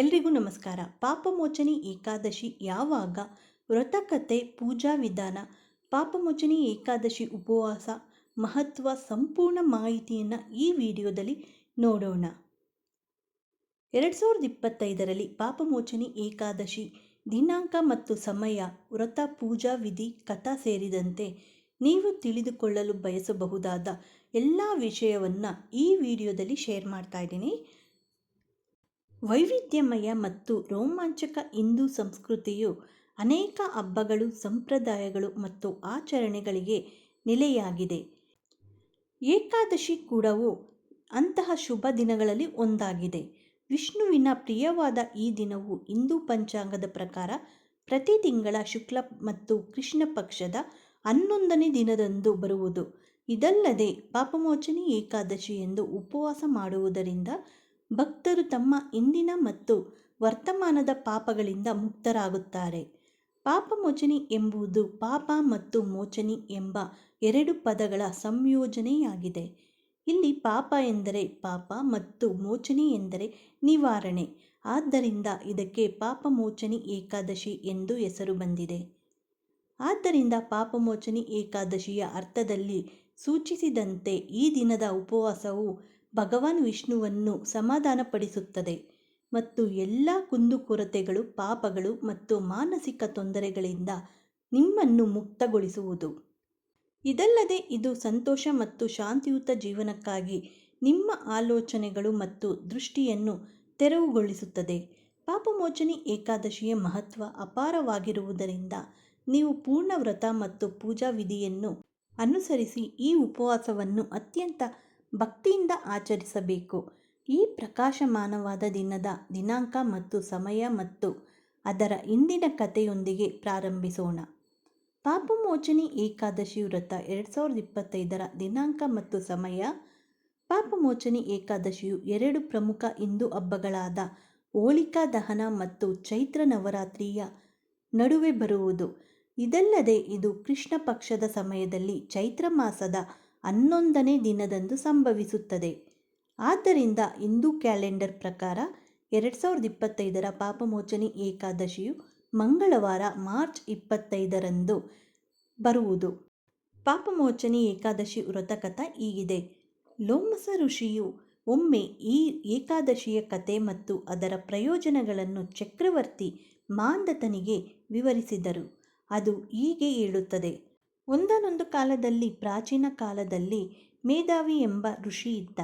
ಎಲ್ರಿಗೂ ನಮಸ್ಕಾರ. ಪಾಪಮೋಚನಿ ಏಕಾದಶಿ ಯಾವಾಗ? ವ್ರತಕತೆ ಪೂಜಾ ವಿಧಾನ. ಪಾಪಮೋಚನಿ ಏಕಾದಶಿ ಉಪವಾಸ. ಮಹತ್ವ ಸಂಪೂರ್ಣ ಮಾಹಿತಿಯನ್ನು ಈ ವಿಡಿಯೋದಲ್ಲಿ ನೋಡೋಣ. ಎರಡು ಸಾವಿರದ ಇಪ್ಪತ್ತೈದರಲ್ಲಿ ಪಾಪಮೋಚನಿ ಏಕಾದಶಿ ದಿನಾಂಕ ಮತ್ತು ಸಮಯ, ವ್ರತ, ಪೂಜಾ ವಿಧಿ, ಕಥಾ ಸೇರಿದಂತೆ ನೀವು ತಿಳಿದುಕೊಳ್ಳಲು ಬಯಸಬಹುದಾದ ಎಲ್ಲ ವಿಷಯವನ್ನು ಈ ವಿಡಿಯೋದಲ್ಲಿ ಶೇರ್ ಮಾಡ್ತಾ ಇದ್ದೀನಿ. ವೈವಿಧ್ಯಮಯ ಮತ್ತು ರೋಮಾಂಚಕ ಹಿಂದೂ ಸಂಸ್ಕೃತಿಯು ಅನೇಕ ಹಬ್ಬಗಳು, ಸಂಪ್ರದಾಯಗಳು ಮತ್ತು ಆಚರಣೆಗಳಿಗೆ ನೆಲೆಯಾಗಿದೆ. ಏಕಾದಶಿ ಕೂಡವು ಅಂತಹ ಶುಭ ದಿನಗಳಲ್ಲಿ ಒಂದಾಗಿದೆ. ವಿಷ್ಣುವಿನ ಪ್ರಿಯವಾದ ಈ ದಿನವು ಹಿಂದೂ ಪಂಚಾಂಗದ ಪ್ರಕಾರ ಪ್ರತಿ ತಿಂಗಳ ಶುಕ್ಲ ಮತ್ತು ಕೃಷ್ಣ ಪಕ್ಷದ ಹನ್ನೊಂದನೇ ದಿನದಂದು ಬರುವುದು. ಇದಲ್ಲದೆ ಪಾಪಮೋಚನೆ ಏಕಾದಶಿ ಎಂದು ಉಪವಾಸ ಮಾಡುವುದರಿಂದ ಭಕ್ತರು ತಮ್ಮ ಇಂದಿನ ಮತ್ತು ವರ್ತಮಾನದ ಪಾಪಗಳಿಂದ ಮುಕ್ತರಾಗುತ್ತಾರೆ. ಪಾಪಮೋಚನಿ ಎಂಬುದು ಪಾಪ ಮತ್ತು ಮೋಚನಿ ಎಂಬ ಎರಡು ಪದಗಳ ಸಂಯೋಜನೆಯಾಗಿದೆ. ಇಲ್ಲಿ ಪಾಪ ಎಂದರೆ ಪಾಪ ಮತ್ತು ಮೋಚನಿ ಎಂದರೆ ನಿವಾರಣೆ. ಆದ್ದರಿಂದ ಇದಕ್ಕೆ ಪಾಪಮೋಚನಿ ಏಕಾದಶಿ ಎಂದು ಹೆಸರು ಬಂದಿದೆ. ಆದ್ದರಿಂದ ಪಾಪಮೋಚನಿ ಏಕಾದಶಿಯ ಅರ್ಥದಲ್ಲಿ ಸೂಚಿಸಿದಂತೆ ಈ ದಿನದ ಉಪವಾಸವು ಭಗವಾನ್ ವಿಷ್ಣುವನ್ನು ಸಮಾಧಾನಪಡಿಸುತ್ತದೆ ಮತ್ತು ಎಲ್ಲ ಕುಂದುಕೊರತೆಗಳು, ಪಾಪಗಳು ಮತ್ತು ಮಾನಸಿಕ ತೊಂದರೆಗಳಿಂದ ನಿಮ್ಮನ್ನು ಮುಕ್ತಗೊಳಿಸುವುದು. ಇದಲ್ಲದೆ ಇದು ಸಂತೋಷ ಮತ್ತು ಶಾಂತಿಯುತ ಜೀವನಕ್ಕಾಗಿ ನಿಮ್ಮ ಆಲೋಚನೆಗಳು ಮತ್ತು ದೃಷ್ಟಿಯನ್ನು ತೆರವುಗೊಳಿಸುತ್ತದೆ. ಪಾಪಮೋಚನೆ ಏಕಾದಶಿಯ ಮಹತ್ವ ಅಪಾರವಾಗಿರುವುದರಿಂದ ನೀವು ಪೂರ್ಣ ವ್ರತ ಮತ್ತು ಪೂಜಾ ವಿಧಿಯನ್ನು ಅನುಸರಿಸಿ ಈ ಉಪವಾಸವನ್ನು ಅತ್ಯಂತ ಭಕ್ತಿಯಿಂದ ಆಚರಿಸಬೇಕು. ಈ ಪ್ರಕಾಶಮಾನವಾದ ದಿನದ ದಿನಾಂಕ ಮತ್ತು ಸಮಯ ಮತ್ತು ಅದರ ಇಂದಿನ ಕಥೆಯೊಂದಿಗೆ ಪ್ರಾರಂಭಿಸೋಣ. ಪಾಪಮೋಚನೆ ಏಕಾದಶಿ ವ್ರತ ಎರಡು ಸಾವಿರದ ಇಪ್ಪತ್ತೈದರ ದಿನಾಂಕ ಮತ್ತು ಸಮಯ. ಪಾಪಮೋಚನೆ ಏಕಾದಶಿಯು ಎರಡು ಪ್ರಮುಖ ಹಿಂದೂ ಹಬ್ಬಗಳಾದ ಹೋಳಿಕಾ ದಹನ ಮತ್ತು ಚೈತ್ರ ನವರಾತ್ರಿಯ ನಡುವೆ ಬರುವುದು. ಇದಲ್ಲದೆ ಇದು ಕೃಷ್ಣ ಪಕ್ಷದ ಸಮಯದಲ್ಲಿ ಚೈತ್ರ ಮಾಸದ ಹನ್ನೊಂದನೇ ದಿನದಂದು ಸಂಭವಿಸುತ್ತದೆ. ಆದ್ದರಿಂದ ಹಿಂದೂ ಕ್ಯಾಲೆಂಡರ್ ಪ್ರಕಾರ ಎರಡು ಸಾವಿರದ ಇಪ್ಪತ್ತೈದರ ಪಾಪಮೋಚನೆ ಏಕಾದಶಿಯು ಮಂಗಳವಾರ ಮಾರ್ಚ್ ಇಪ್ಪತ್ತೈದರಂದು ಬರುವುದು. ಪಾಪಮೋಚನೆ ಏಕಾದಶಿ ವ್ರತಕಥ ಹೀಗಿದೆ. ಲೋಮಸ ಋಷಿಯು ಒಮ್ಮೆ ಈ ಏಕಾದಶಿಯ ಕತೆ ಮತ್ತು ಅದರ ಪ್ರಯೋಜನಗಳನ್ನು ಚಕ್ರವರ್ತಿ ಮಾಂದತನಿಗೆ ವಿವರಿಸಿದರು. ಅದು ಹೀಗೆ ಹೇಳುತ್ತದೆ. ಒಂದಾನೊಂದು ಕಾಲದಲ್ಲಿ, ಪ್ರಾಚೀನ ಕಾಲದಲ್ಲಿ ಮೇಧಾವಿ ಎಂಬ ಋಷಿ ಇದ್ದ.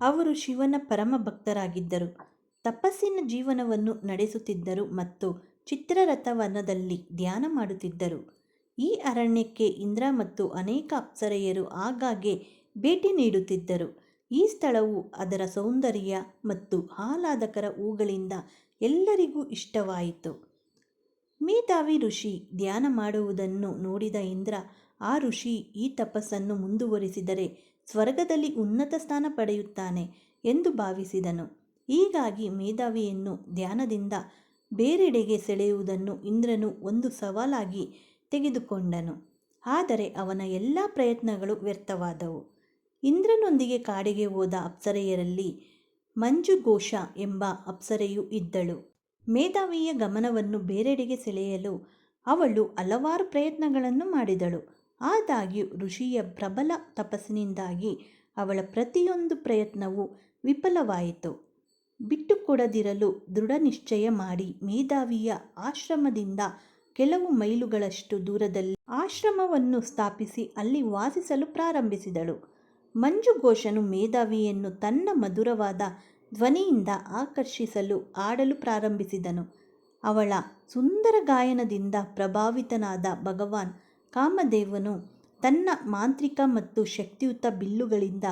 ಅವರು ಶಿವನ ಪರಮ ಭಕ್ತರಾಗಿದ್ದರು. ತಪಸ್ಸಿನ ಜೀವನವನ್ನು ನಡೆಸುತ್ತಿದ್ದರು ಮತ್ತು ಚಿತ್ರರಥವನದಲ್ಲಿ ಧ್ಯಾನ ಮಾಡುತ್ತಿದ್ದರು. ಈ ಅರಣ್ಯಕ್ಕೆ ಇಂದ್ರ ಮತ್ತು ಅನೇಕ ಅಪ್ಸರೆಯರು ಆಗಾಗ್ಗೆ ಭೇಟಿ ನೀಡುತ್ತಿದ್ದರು. ಈ ಸ್ಥಳವು ಅದರ ಸೌಂದರ್ಯ ಮತ್ತು ಆಹ್ಲಾದಕರ ಹೂಗಳಿಂದ ಎಲ್ಲರಿಗೂ ಇಷ್ಟವಾಯಿತು. ಮೇಧಾವಿ ಋಷಿ ಧ್ಯಾನ ಮಾಡುವುದನ್ನು ನೋಡಿದ ಇಂದ್ರ ಆ ಋಷಿ ಈ ತಪಸ್ಸನ್ನು ಮುಂದುವರಿಸಿದರೆ ಸ್ವರ್ಗದಲ್ಲಿ ಉನ್ನತ ಸ್ಥಾನ ಪಡೆಯುತ್ತಾನೆ ಎಂದು ಭಾವಿಸಿದನು. ಹೀಗಾಗಿ ಮೇಧಾವಿಯನ್ನು ಧ್ಯಾನದಿಂದ ಬೇರೆಡೆಗೆ ಸೆಳೆಯುವುದನ್ನು ಇಂದ್ರನು ಒಂದು ಸವಾಲಾಗಿ ತೆಗೆದುಕೊಂಡನು. ಆದರೆ ಅವನ ಎಲ್ಲ ಪ್ರಯತ್ನಗಳು ವ್ಯರ್ಥವಾದವು. ಇಂದ್ರನೊಂದಿಗೆ ಕಾಡಿಗೆ ಹೋದ ಅಪ್ಸರೆಯರಲ್ಲಿ ಮಂಜುಘೋಷ ಎಂಬ ಅಪ್ಸರೆಯು ಇದ್ದಳು. ಮೇಧಾವಿಯ ಗಮನವನ್ನು ಬೇರೆಡೆಗೆ ಸೆಳೆಯಲು ಅವಳು ಹಲವಾರು ಪ್ರಯತ್ನಗಳನ್ನು ಮಾಡಿದಳು. ಆದಾಗ್ಯೂ ಋಷಿಯ ಪ್ರಬಲ ತಪಸ್ಸಿನಿಂದಾಗಿ ಅವಳ ಪ್ರತಿಯೊಂದು ಪ್ರಯತ್ನವೂ ವಿಫಲವಾಯಿತು. ಬಿಟ್ಟುಕೊಡದಿರಲು ದೃಢ ನಿಶ್ಚಯ ಮಾಡಿ ಮೇಧಾವಿಯ ಆಶ್ರಮದಿಂದ ಕೆಲವು ಮೈಲುಗಳಷ್ಟು ದೂರದಲ್ಲಿ ಆಶ್ರಮವನ್ನು ಸ್ಥಾಪಿಸಿ ಅಲ್ಲಿ ವಾಸಿಸಲು ಪ್ರಾರಂಭಿಸಿದಳು. ಮಂಜುಘೋಷನು ಮೇಧಾವಿಯನ್ನು ತನ್ನ ಮಧುರವಾದ ಧ್ವನಿಯಿಂದ ಆಕರ್ಷಿಸಲು ಆಡಲು ಪ್ರಾರಂಭಿಸಿದನು. ಅವಳ ಸುಂದರ ಗಾಯನದಿಂದ ಪ್ರಭಾವಿತನಾದ ಭಗವಾನ್ ಕಾಮದೇವನು ತನ್ನ ಮಾಂತ್ರಿಕ ಮತ್ತು ಶಕ್ತಿಯುತ ಬಿಲ್ಲುಗಳಿಂದ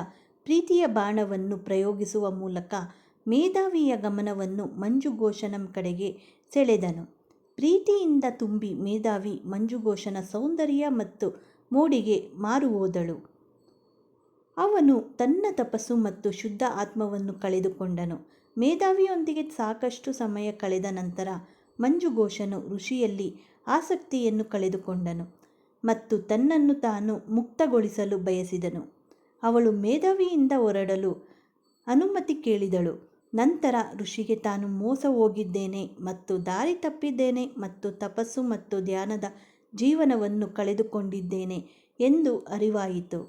ಪ್ರೀತಿಯ ಬಾಣವನ್ನು ಪ್ರಯೋಗಿಸುವ ಮೂಲಕ ಮೇಧಾವಿಯ ಗಮನವನ್ನು ಮಂಜುಘೋಷನ ಕಡೆಗೆ ಸೆಳೆದನು. ಪ್ರೀತಿಯಿಂದ ತುಂಬಿ ಮೇಧಾವಿ ಮಂಜುಘೋಷನ ಸೌಂದರ್ಯ ಮತ್ತು ಮೋಡಿಗೆ ಮಾರುಹೋದಳು. ಅವನು ತನ್ನ ತಪಸ್ಸು ಮತ್ತು ಶುದ್ಧ ಆತ್ಮವನ್ನು ಕಳೆದುಕೊಂಡನು. ಮೇಧಾವಿಯೊಂದಿಗೆ ಸಾಕಷ್ಟು ಸಮಯ ಕಳೆದ ನಂತರ ಮಂಜುಘೋಷನು ಋಷಿಯಲ್ಲಿ ಆಸಕ್ತಿಯನ್ನು ಕಳೆದುಕೊಂಡನು. ಮತ್ತು ತನ್ನನ್ನು ತಾನು ಮುಕ್ತಗೊಳಿಸಲು ಬಯಸಿದನು. ಅವಳು ಮೇಧಾವಿಯಿಂದ ಹೊರಡಲು ಅನುಮತಿ ಕೇಳಿದಳು. ನಂತರ ಋಷಿಗೆ, ತಾನು ಮೋಸ ಹೋಗಿದ್ದೇನೆ ಮತ್ತು ದಾರಿ ತಪ್ಪಿದ್ದೇನೆ ಮತ್ತು ತಪಸ್ಸು ಮತ್ತು ಧ್ಯಾನದ ಜೀವನವನ್ನು ಕಳೆದುಕೊಂಡಿದ್ದೇನೆ ಎಂದು ಅರಿವಾಯಿತು.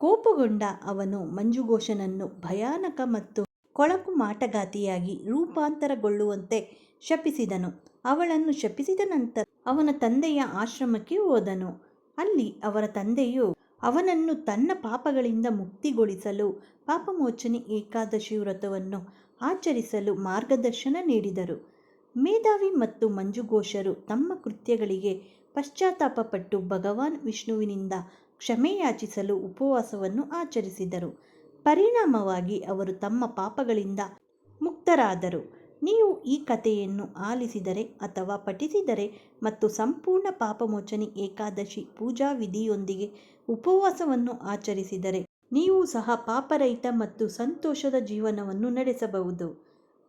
ಕೋಪಗೊಂಡ ಅವನು ಮಂಜುಘೋಷನನ್ನು ಭಯಾನಕ ಮತ್ತು ಕೊಳಕು ಮಾಟಗಾತಿಯಾಗಿ ರೂಪಾಂತರಗೊಳ್ಳುವಂತೆ ಶಪಿಸಿದನು. ಅವಳನ್ನು ಶಪಿಸಿದ ನಂತರ ಅವನ ತಂದೆಯ ಆಶ್ರಮಕ್ಕೆ ಹೋದನು. ಅಲ್ಲಿ ಅವರ ತಂದೆಯು ಅವನನ್ನು ತನ್ನ ಪಾಪಗಳಿಂದ ಮುಕ್ತಿಗೊಳಿಸಲು, ಪಾಪಮೋಚನೆ ಏಕಾದಶಿ ವ್ರತವನ್ನು ಆಚರಿಸಲು ಮಾರ್ಗದರ್ಶನ ನೀಡಿದರು. ಮೇಧಾವಿ ಮತ್ತು ಮಂಜುಘೋಷರು ತಮ್ಮ ಕೃತ್ಯಗಳಿಗೆ ಪಶ್ಚಾತ್ತಾಪಪಟ್ಟು ಭಗವಾನ್ ವಿಷ್ಣುವಿನಿಂದ ಕ್ಷಮೆಯಾಚಿಸಲು ಉಪವಾಸವನ್ನು ಆಚರಿಸಿದರು. ಪರಿಣಾಮವಾಗಿ ಅವರು ತಮ್ಮ ಪಾಪಗಳಿಂದ ಮುಕ್ತರಾದರು. ನೀವು ಈ ಕಥೆಯನ್ನು ಆಲಿಸಿದರೆ ಅಥವಾ ಪಠಿಸಿದರೆ ಮತ್ತು ಸಂಪೂರ್ಣ ಪಾಪಮೋಚನೆ ಏಕಾದಶಿ ಪೂಜಾ ವಿಧಿಯೊಂದಿಗೆ ಉಪವಾಸವನ್ನು ಆಚರಿಸಿದರೆ ನೀವು ಸಹ ಪಾಪರಹಿತ ಮತ್ತು ಸಂತೋಷದ ಜೀವನವನ್ನು ನಡೆಸಬಹುದು.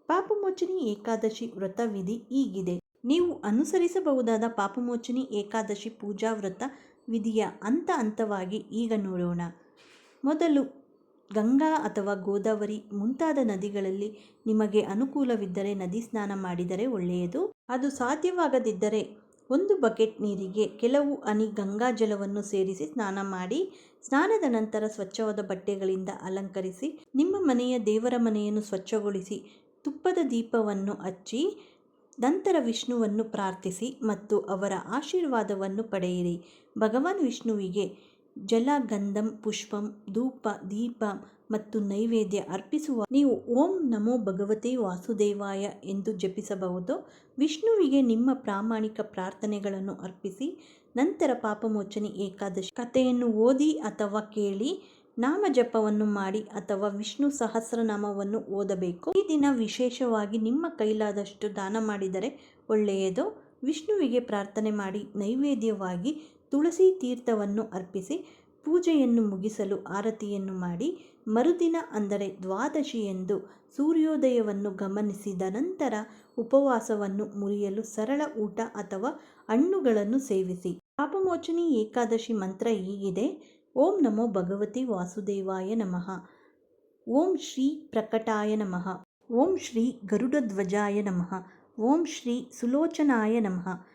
ಪಾಪಮೋಚನಿ ಏಕಾದಶಿ ವ್ರತ ವಿಧಿ ಈಗಿದೆ ನೀವು ಅನುಸರಿಸಬಹುದಾದ ಪಾಪಮೋಚನಿ ಏಕಾದಶಿ ಪೂಜಾ ವ್ರತ ವಿಧಿಯ ಹಂತ ಹಂತವಾಗಿ ಈಗ ನೋಡೋಣ. ಮೊದಲು ಗಂಗಾ ಅಥವಾ ಗೋದಾವರಿ ಮುಂತಾದ ನದಿಗಳಲ್ಲಿ ನಿಮಗೆ ಅನುಕೂಲವಿದ್ದರೆ ನದಿ ಸ್ನಾನ ಮಾಡಿದರೆ ಒಳ್ಳೆಯದು. ಅದು ಸಾಧ್ಯವಾಗದಿದ್ದರೆ ಒಂದು ಬಕೆಟ್ ನೀರಿಗೆ ಕೆಲವು ಅನಿ ಗಂಗಾ ಜಲವನ್ನು ಸೇರಿಸಿ ಸ್ನಾನ ಮಾಡಿ, ಸ್ನಾನದ ನಂತರ ಸ್ವಚ್ಛವಾದ ಬಟ್ಟೆಗಳಿಂದ ಅಲಂಕರಿಸಿ, ನಿಮ್ಮ ಮನೆಯ ದೇವರ ಮನೆಯನ್ನು ಸ್ವಚ್ಛಗೊಳಿಸಿ, ತುಪ್ಪದ ದೀಪವನ್ನು ಹಚ್ಚಿ, ನಂತರ ವಿಷ್ಣುವನ್ನು ಪ್ರಾರ್ಥಿಸಿ ಮತ್ತು ಅವರ ಆಶೀರ್ವಾದವನ್ನು ಪಡೆಯಿರಿ. ಭಗವಾನ್ ವಿಷ್ಣುವಿಗೆ ಜಲ ಗಂಧಂ ಪುಷ್ಪಂ, ಧೂಪ, ದೀಪ ಮತ್ತು ನೈವೇದ್ಯ ಅರ್ಪಿಸುವ ನೀವು ಓಂ ನಮೋ ಭಗವತೆ ವಾಸುದೇವಾಯ ಎಂದು ಜಪಿಸಬಹುದು. ವಿಷ್ಣುವಿಗೆ ನಿಮ್ಮ ಪ್ರಾಮಾಣಿಕ ಪ್ರಾರ್ಥನೆಗಳನ್ನು ಅರ್ಪಿಸಿ, ನಂತರ ಪಾಪಮೋಚನೆ ಏಕಾದಶಿ ಕಥೆಯನ್ನು ಓದಿ ಅಥವಾ ಕೇಳಿ ನಾಮ ಜಪವನ್ನು ಮಾಡಿ ಅಥವಾ ವಿಷ್ಣು ಸಹಸ್ರನಾಮವನ್ನು ಓದಬೇಕು. ಈ ದಿನ ವಿಶೇಷವಾಗಿ ನಿಮ್ಮ ಕೈಲಾದಷ್ಟು ದಾನ ಮಾಡಿದರೆ ಒಳ್ಳೆಯದು. ವಿಷ್ಣುವಿಗೆ ಪ್ರಾರ್ಥನೆ ಮಾಡಿ ನೈವೇದ್ಯವಾಗಿ ತುಳಸಿ ತೀರ್ಥವನ್ನು ಅರ್ಪಿಸಿ ಪೂಜೆಯನ್ನು ಮುಗಿಸಲು ಆರತಿಯನ್ನು ಮಾಡಿ ಮರುದಿನ ಅಂದರೆ ದ್ವಾದಶಿಯಂದು ಸೂರ್ಯೋದಯವನ್ನು ಗಮನಿಸಿದ ನಂತರ ಉಪವಾಸವನ್ನು ಮುರಿಯಲು ಸರಳ ಊಟ ಅಥವಾ ಹಣ್ಣುಗಳನ್ನು ಸೇವಿಸಿ. ಪಾಪಮೋಚನಿ ಏಕಾದಶಿ ಮಂತ್ರ ಹೀಗಿದೆ. ಓಂ ನಮೋ ಭಗವತಿ ವಾಸುದೇವಾಯ ನಮಃ. ಓಂ ಶ್ರೀ ಪ್ರಕಟಾಯ ನಮಃ. ಓಂ ಶ್ರೀ ಗರುಡಧ್ವಜಾಯ ನಮಃ. ಓಂ ಶ್ರೀ ಸುಲೋಚನಾಯ ನಮಃ.